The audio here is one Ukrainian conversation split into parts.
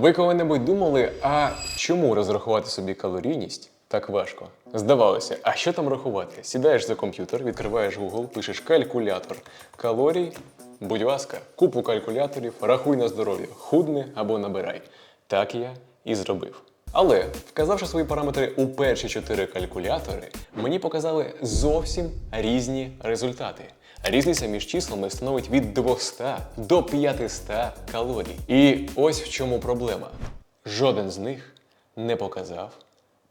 Ви коли-небудь думали, а чому розрахувати собі калорійність так важко? Здавалося, а що там рахувати? Сідаєш за комп'ютер, відкриваєш Google, пишеш калькулятор калорій. Будь ласка, купу калькуляторів, рахуй на здоров'я, худни або набирай. Так я і зробив. Але, вказавши свої параметри у перші чотири калькулятори, мені показали зовсім різні результати. Різниця між числами становить від 200 до 500 калорій. І ось в чому проблема. Жоден з них не показав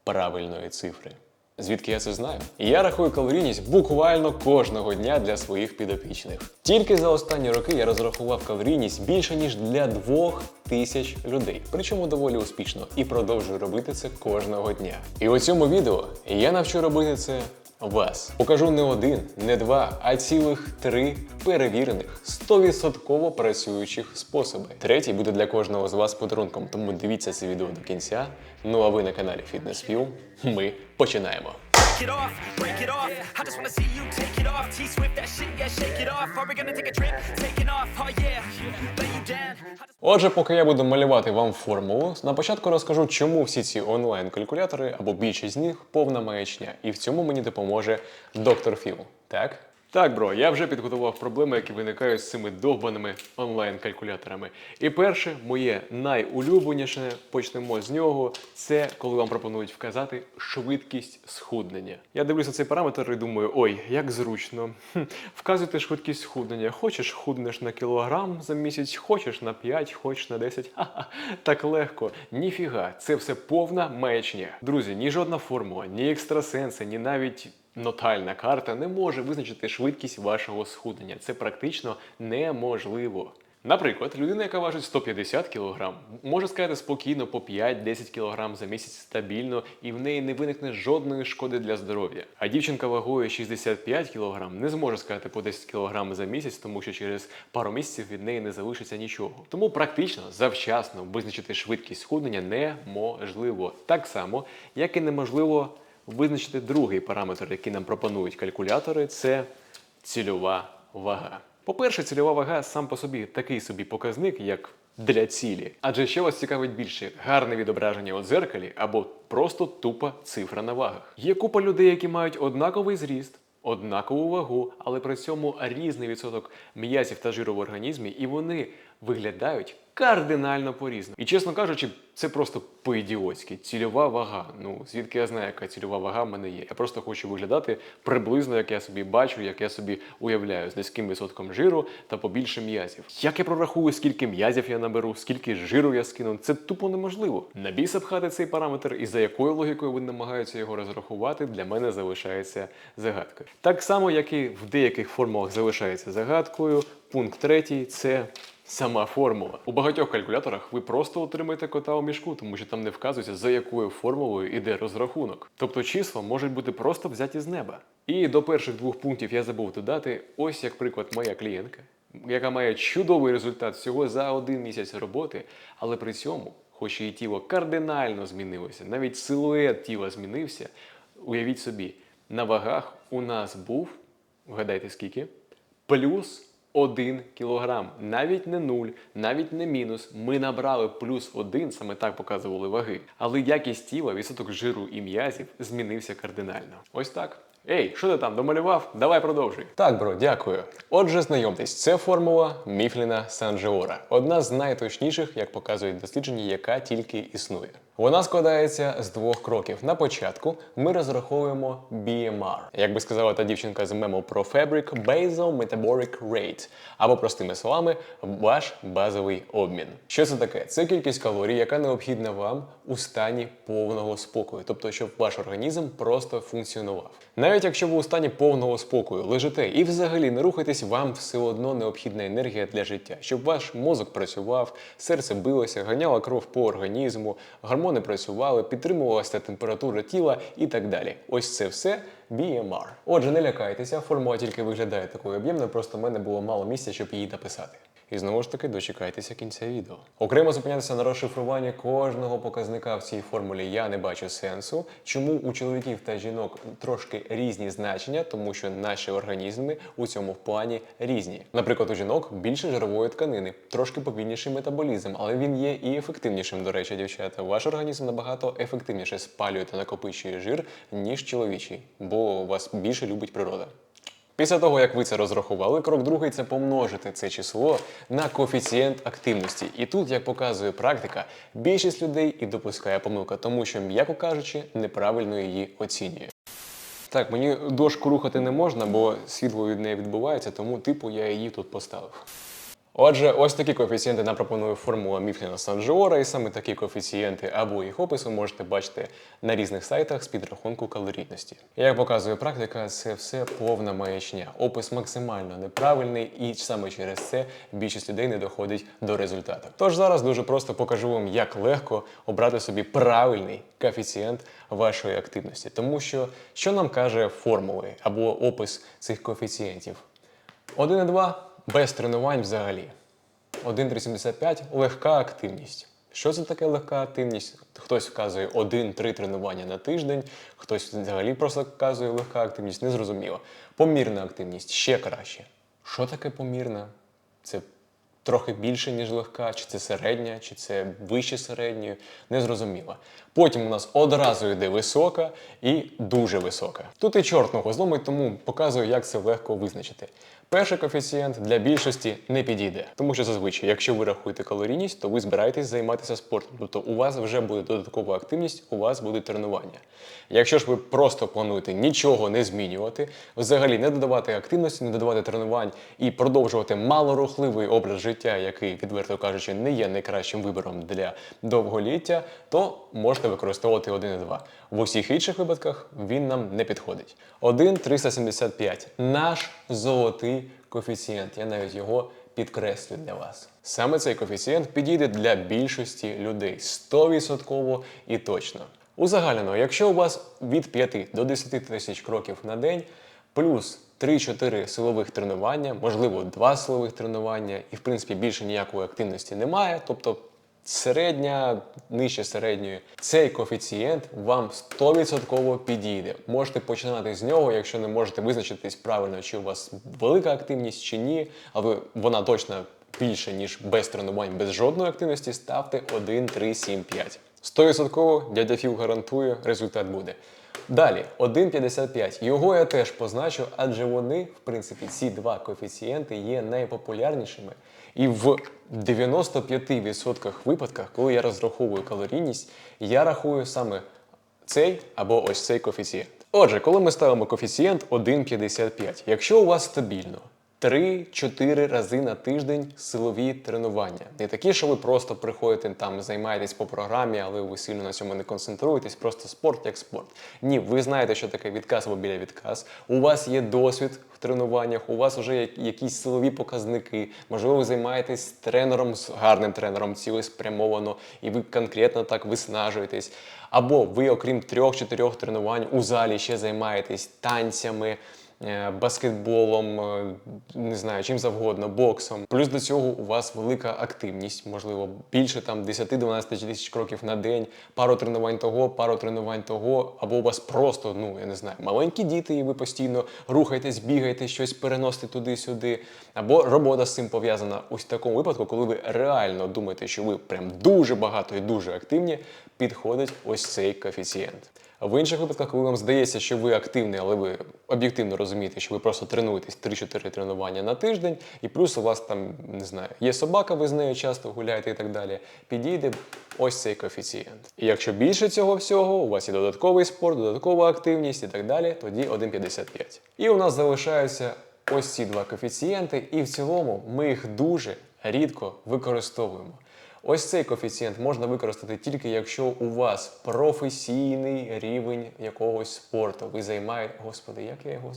правильної цифри. Звідки я це знаю? Я рахую калорійність буквально кожного дня для своїх підопічних. Тільки за останні роки я розрахував калорійність більше ніж для двох тисяч людей, причому доволі успішно, і продовжую робити це кожного дня. І у цьому відео я навчу робити це вас. Покажу не один, не два, а цілих три перевірених, 100% працюючих способи. Третій буде для кожного з вас подарунком, тому дивіться це відео до кінця. Ну а ви на каналі Fitness Fuel. Ми починаємо. Break it off, break it off. I just wanna see you take it off. T Swift, that shit, yeah, shake it off. Are we gonna take a trip? Taking off, oh yeah. Отже, поки я буду малювати вам формулу, на початку розкажу, чому всі ці онлайн-калькулятори або більшість з них повна маячня. І в цьому мені допоможе доктор Філ. Так? Так, бро, я вже підготував проблеми, які виникають з цими довбаними онлайн-калькуляторами. І перше, моє найулюбленіше, почнемо з нього, це коли вам пропонують вказати швидкість схуднення. Я дивлюся цей параметр і думаю, ой, як зручно. Хм, вказуйте швидкість схуднення. Хочеш худнеш на кілограм за місяць, хочеш на 5, хочеш на 10. Ха-ха, так легко. Ніфіга, це все повна маячня. Друзі, ні жодна формула, ні екстрасенси, ні навіть нотальна карта не може визначити швидкість вашого схуднення. Це практично неможливо. Наприклад, людина, яка важить 150 кг, може сказати спокійно по 5-10 кг за місяць стабільно, і в неї не виникне жодної шкоди для здоров'я. А дівчинка вагою 65 кг не зможе сказати по 10 кг за місяць, тому що через пару місяців від неї не залишиться нічого. Тому практично завчасно визначити швидкість схуднення неможливо. Так само, як і неможливо визначити другий параметр, який нам пропонують калькулятори, це цільова вага. По-перше, цільова вага сам по собі такий собі показник, як для цілі. Адже що вас цікавить більше гарне відображення у дзеркалі або просто тупа цифра на вагах. Є купа людей, які мають однаковий зріст. Однакову вагу, але при цьому різний відсоток м'язів та жиру в організмі, і вони виглядають кардинально по-різному. І чесно кажучи, це просто по-ідіотськи. Цільова вага. Ну звідки я знаю, яка цільова вага в мене є. Я просто хочу виглядати приблизно, як я собі бачу, як я собі уявляю, з низьким відсотком жиру та побільше м'язів. Як я прорахую, скільки м'язів я наберу, скільки жиру я скину, це тупо неможливо. На біса цей параметр, і за якою логікою вони намагаються його розрахувати, для мене залишається загадкою. Так само, як і в деяких формулах залишається загадкою. Пункт третій це Сама формула. У багатьох калькуляторах ви просто отримаєте кота у мішку, тому що там не вказується, за якою формулою йде розрахунок. Тобто числа можуть бути просто взяті з неба. І до перших двох пунктів я забув додати, ось як приклад моя клієнтка, яка має чудовий результат всього за один місяць роботи, але при цьому, хоч її тіло кардинально змінилося, навіть силует тіла змінився. Уявіть собі, на вагах у нас був, вгадайте скільки, плюс 1 кілограм. Навіть не 0, навіть не мінус. Ми набрали плюс 1, саме так показували ваги. Але якість тіла, відсоток жиру і м'язів змінився кардинально. Ось так. Ей, що ти там домалював? Давай продовжуй. Так, бро, дякую. Отже, знайомтесь, це формула Міфліна Санджеора. Одна з найточніших, як показують дослідження, яка тільки існує. Вона складається з двох кроків. На початку ми розраховуємо BMR, як би сказала та дівчинка з мемо про Fabric, Basal Metabolic Rate, або простими словами, ваш базовий обмін. Що це таке? Це кількість калорій, яка необхідна вам у стані повного спокою, тобто, щоб ваш організм просто функціонував. Навіть якщо ви у стані повного спокою лежите і взагалі не рухаєтесь, вам все одно необхідна енергія для життя, щоб ваш мозок працював, серце билося, ганяла кров по організму, гормони працювали, підтримувалася температура тіла і так далі. Ось це все BMR. Отже, не лякайтеся, формула тільки виглядає такою об'ємною, просто в мене було мало місця, щоб її написати. І знову ж таки дочекайтеся кінця відео. Окремо зупинятися на розшифруванні кожного показника в цій формулі я не бачу сенсу. Чому у чоловіків та жінок трошки різні значення, тому що наші організми у цьому плані різні. Наприклад, у жінок більше жирової тканини, трошки повільніший метаболізм, але він є і ефективнішим. До речі, дівчата. Ваш організм набагато ефективніше спалює та накопичує жир, ніж чоловічий, бо вас більше любить природа. Після того, як ви це розрахували, крок другий це помножити це число на коефіцієнт активності. І тут, як показує практика, більшість людей і допускає помилка, тому що, м'яко кажучи, неправильно її оцінює. Так, мені дошку рухати не можна, бо світло від неї відбувається, тому типу я її тут поставив. Отже, ось такі коефіцієнти нам пропонує формула Міфліна Санджора, і саме такі коефіцієнти або їх опис ви можете бачити на різних сайтах з підрахунку калорійності. Як показує практика, це все повна маячня. Опис максимально неправильний, і саме через це більшість людей не доходить до результату. Тож зараз дуже просто покажу вам, як легко обрати собі правильний коефіцієнт вашої активності, тому що що нам каже формули або опис цих коефіцієнтів? 1,2 без тренувань взагалі. 1,375 легка активність. Що це таке легка активність? Хтось вказує 1-3 тренування на тиждень, хтось взагалі просто вказує легка активність, незрозуміло. Помірна активність ще краще. Що таке помірна? Це трохи більше, ніж легка, чи це середня, чи це вище середньої, незрозуміло. Потім у нас одразу йде висока і дуже висока. Тут і чорт ногу зломить, тому показую, як це легко визначити. Перший коефіцієнт для більшості не підійде, тому що зазвичай, якщо ви рахуєте калорійність, то ви збираєтесь займатися спортом. Тобто у вас вже буде додаткова активність, у вас буде тренування. Якщо ж ви просто плануєте нічого не змінювати, взагалі не додавати активності, не додавати тренувань і продовжувати малорухливий образ життя, який, відверто кажучи, не є найкращим вибором для довголіття, то можете використовувати 1,2. В усіх інших випадках він нам не підходить. 1,375 наш золотий коефіцієнт. Я навіть його підкреслю для вас. Саме цей коефіцієнт підійде для більшості людей 100% і точно. Узагальнено, якщо у вас від 5 до 10 тисяч кроків на день, плюс 3-4 силових тренування, можливо, 2 силових тренування, і в принципі більше ніякої активності немає, тобто середня, нижче середньої, цей коефіцієнт вам 100% підійде. Можете починати з нього, якщо не можете визначитись правильно, чи у вас велика активність чи ні, але вона точно більше, ніж без тренувань, без жодної активності, ставте 1, 3, 7, 5. 100% дядя Філ гарантує, результат буде. Далі, 1,55. Його я теж позначу, адже вони, в принципі, ці два коефіцієнти є найпопулярнішими. І в 95% випадках, коли я розраховую калорійність, я рахую саме цей або ось цей коефіцієнт. Отже, коли ми ставимо коефіцієнт 1,55, якщо у вас стабільно 3-4 рази на тиждень силові тренування. Не такі, що ви просто приходите там, займаєтесь по програмі, але ви сильно на цьому не концентруєтесь, просто спорт як спорт. Ні, ви знаєте, що таке відказ або біля відказ. У вас є досвід в тренуваннях, у вас вже якісь силові показники. Можливо, ви займаєтесь тренером з гарним тренером, цілеспрямовано, і ви конкретно так виснажуєтесь. Або ви, окрім трьох-чотирьох тренувань, у залі ще займаєтесь танцями баскетболом, е, не знаю, чим завгодно, боксом. Плюс до цього у вас велика активність, можливо, більше там 10-12 тисяч кроків на день, пару тренувань того, пару тренувань того, або у вас просто, ну я не знаю, маленькі діти, і ви постійно рухаєтесь, бігаєте, щось переносите туди-сюди, або робота з цим пов'язана. Ось в такому випадку, коли ви реально думаєте, що ви прям дуже багато і дуже активні, підходить ось цей коефіцієнт. В інших випадках, коли вам здається, що ви активний, але ви об'єктивно розумієте, що ви просто тренуєтесь 3-4 тренування на тиждень, і плюс у вас там, не знаю, є собака, ви з нею часто гуляєте і так далі, підійде ось цей коефіцієнт. І якщо більше цього всього, у вас є додатковий спорт, додаткова активність і так далі, тоді 1,55. І у нас залишаються ось ці два коефіцієнти, і в цілому ми їх дуже рідко використовуємо. Ось цей коефіцієнт можна використати тільки якщо у вас професійний рівень якогось спорту. Ви займаєте. Господи, як я його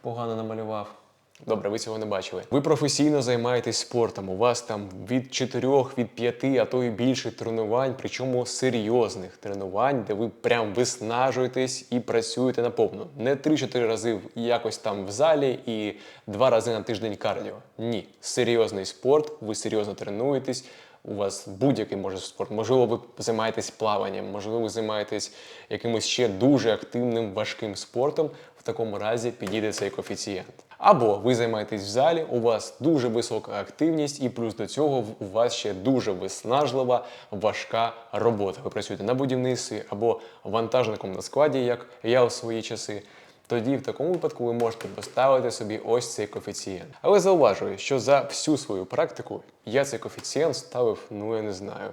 погано намалював. Добре, ви цього не бачили. Ви професійно займаєтесь спортом. У вас там від 4, від 5, а то і більше тренувань, причому серйозних тренувань, де ви прям виснажуєтесь і працюєте наповну. Не 3-4 рази якось там в залі і 2 рази на тиждень кардіо. Ні, серйозний спорт, ви серйозно тренуєтесь. У вас будь-який може спорт. Можливо, ви займаєтесь плаванням, можливо, ви займаєтесь якимось ще дуже активним важким спортом. В такому разі підійде цей коефіцієнт. Або ви займаєтесь в залі, у вас дуже висока активність, і плюс до цього у вас ще дуже виснажлива, важка робота. Ви працюєте на будівництві або вантажником на складі, як я у свої часи. Тоді в такому випадку ви можете поставити собі ось цей коефіцієнт. Але зауважую, що за всю свою практику я цей коефіцієнт ставив, ну я не знаю,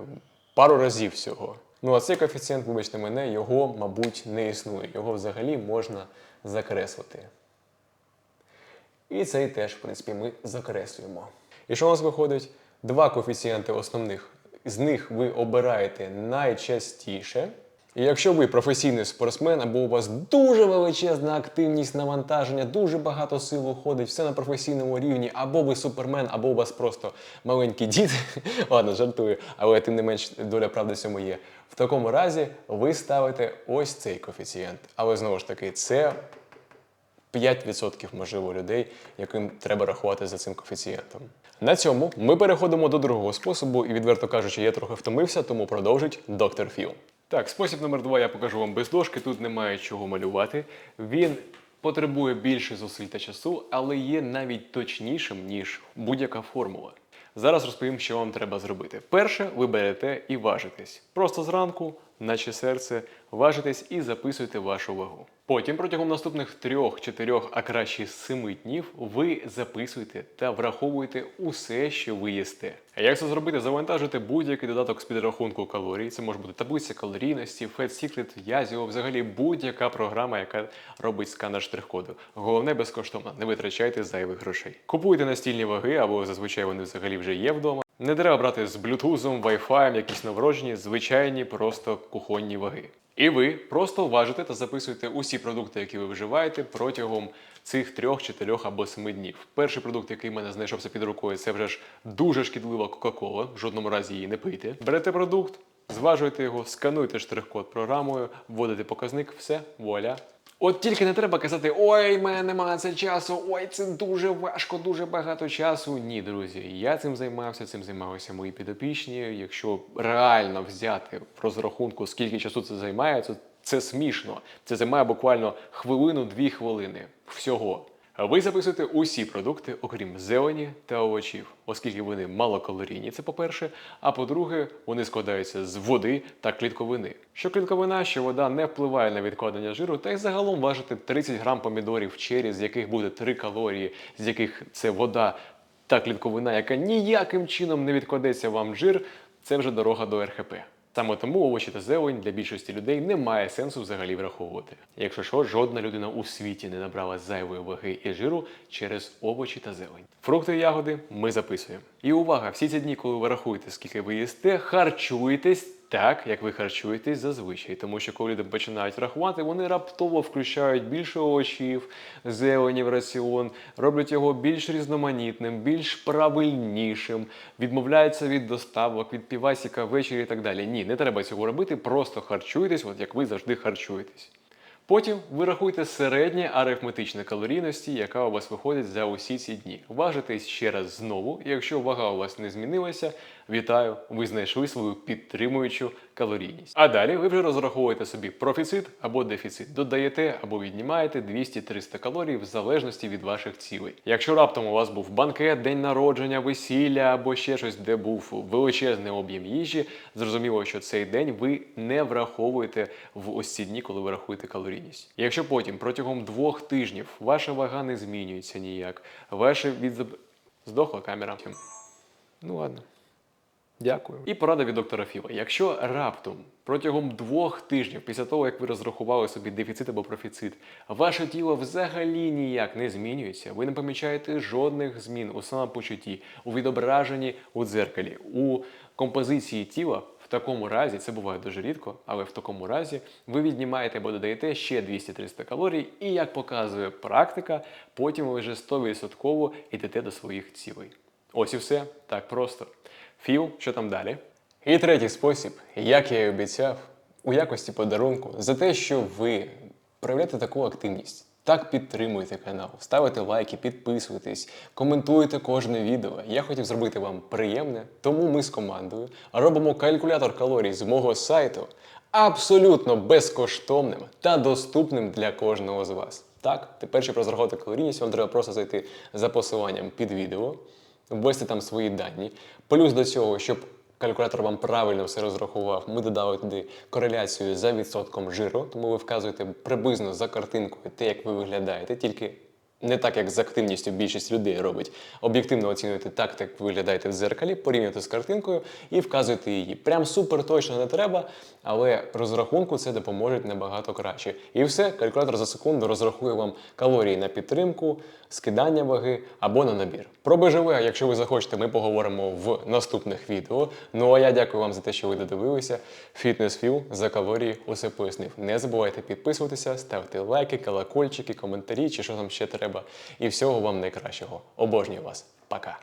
пару разів всього. Ну а цей коефіцієнт, вибачте мене, його, мабуть, не існує. Його взагалі можна закреслити. І цей теж, в принципі, ми закреслюємо. І що у нас виходить? Два коефіцієнти основних. З них ви обираєте найчастіше. І якщо ви професійний спортсмен, або у вас дуже величезна активність навантаження, дуже багато сил уходить, все на професійному рівні, або ви супермен, або у вас просто маленький дід. Ладно, жартую, але тим не менш доля правди цьому є. В такому разі ви ставите ось цей коефіцієнт. Але знову ж таки, це 5% можливо людей, яким треба рахувати за цим коефіцієнтом. На цьому ми переходимо до другого способу, і відверто кажучи, я трохи втомився, тому продовжить доктор Філ. Так, спосіб номер два я покажу вам без дошки. Тут немає чого малювати. Він потребує більше зусиль та часу, але є навіть точнішим, ніж будь-яка формула. Зараз розповім, що вам треба зробити. Перше, ви берете і важитесь. Просто зранку, наче серце, важитесь і записуйте вашу вагу. Потім протягом наступних трьох, чотирьох, а краще семи днів ви записуєте та враховуєте усе, що ви їсте. А як це зробити? Завантажуйте будь-який додаток з підрахунку калорій. Це може бути таблиця калорійності, Secret, Yazio, взагалі будь-яка програма, яка робить сканер штрих-коду. Головне безкоштовно, не витрачайте зайвих грошей. Купуйте настільні ваги, або зазвичай вони взагалі вже є вдома. Не треба брати з блютузом, вайфаєм, якісь новороджені, звичайні, просто кухонні ваги. І ви просто важите та записуєте усі продукти, які ви вживаєте протягом цих трьох, чотирьох або семи днів. Перший продукт, який в мене знайшовся під рукою, це вже ж дуже шкідлива Кока-Кола. В жодному разі її не пийте. Берете продукт, зважуєте його, скануєте штрих-код програмою, вводите показник, все, вуаля. От тільки не треба казати, ой, мене немає це часу, ой, це дуже важко, дуже багато часу. Ні, друзі, я цим займався, цим займалися мої підопічні. Якщо реально взяти в розрахунку, скільки часу це займає, то це смішно. Це займає буквально хвилину-дві хвилини всього. Ви записуєте усі продукти, окрім зелені та овочів, оскільки вони малокалорійні, це по-перше. А по-друге, вони складаються з води та клітковини. Що клітковина, що вода не впливає на відкладення жиру, та й загалом важити 30 грам помідорів в чері, з яких буде 3 калорії, з яких це вода та клітковина, яка ніяким чином не відкладеться вам жир, це вже дорога до РХП. Саме тому овочі та зелень для більшості людей немає сенсу взагалі враховувати. Якщо що, жодна людина у світі не набрала зайвої ваги і жиру через овочі та зелень. Фрукти і ягоди ми записуємо. І увага, всі ці дні, коли ви рахуєте, скільки ви їсте, харчуєтесь так, як ви харчуєтесь зазвичай. Тому що коли люди починають рахувати, вони раптово включають більше овочів, зелені в раціон, роблять його більш різноманітним, більш правильнішим, відмовляються від доставок, від півасіка ввечері і так далі. Ні, не треба цього робити, просто харчуйтесь, от як ви завжди харчуєтесь. Потім ви рахуєте середнє арифметичне калорійності, яка у вас виходить за усі ці дні. Важитесь ще раз знову. Якщо вага у вас не змінилася, вітаю, ви знайшли свою підтримуючу калорійність. А далі ви вже розраховуєте собі профіцит або дефіцит. Додаєте або віднімаєте 200-300 калорій в залежності від ваших цілей. Якщо раптом у вас був банкет, день народження, весілля або ще щось, де був величезний об'єм їжі, зрозуміло, що цей день ви не враховуєте в ось ці дні, коли ви рахуєте калорійність. Якщо потім протягом двох тижнів ваша вага не змінюється ніяк, ваше від здохла камера. Ну ладно. Дякую. І порада від доктора Філа. Якщо раптом протягом двох тижнів після того, як ви розрахували собі дефіцит або профіцит, ваше тіло взагалі ніяк не змінюється, ви не помічаєте жодних змін у самопочутті, у відображенні у дзеркалі, у композиції тіла, такому разі, це буває дуже рідко, але в такому разі ви віднімаєте або додаєте ще 200-300 калорій, і як показує практика, потім ви вже 100% йдете до своїх цілей. Ось і все, так просто. Філ, що там далі? І третій спосіб, як я і обіцяв, у якості подарунку за те, що ви проявляєте таку активність. Так підтримуйте канал, ставите лайки, підписуйтесь, коментуйте кожне відео. Я хотів зробити вам приємне, тому ми з командою робимо калькулятор калорій з мого сайту абсолютно безкоштовним та доступним для кожного з вас. Так, тепер, щоб розрахувати калорійність, вам треба просто зайти за посиланням під відео, ввести там свої дані. Плюс до цього, щоб калькулятор вам правильно все розрахував, ми додали туди кореляцію за відсотком жиру, тому ви вказуєте приблизно за картинкою те, як ви виглядаєте, тільки не так, як з активністю більшість людей робить. Об'єктивно оцінюєте так, як ви виглядаєте в дзеркалі, порівнюєте з картинкою і вказуєте її. Прям супер точно не треба, але розрахунку це допоможе набагато краще. І все, калькулятор за секунду розрахує вам калорії на підтримку, скидання ваги або на набір. Про БЖВ, якщо ви захочете, ми поговоримо в наступних відео. Ну а я дякую вам за те, що ви додивилися. Фітнес філ за калорії усе пояснив. Не забувайте підписуватися, ставити лайки, колокольчики, коментарі чи що там ще треба. І всього вам найкращого. Обожнюю вас. Пока.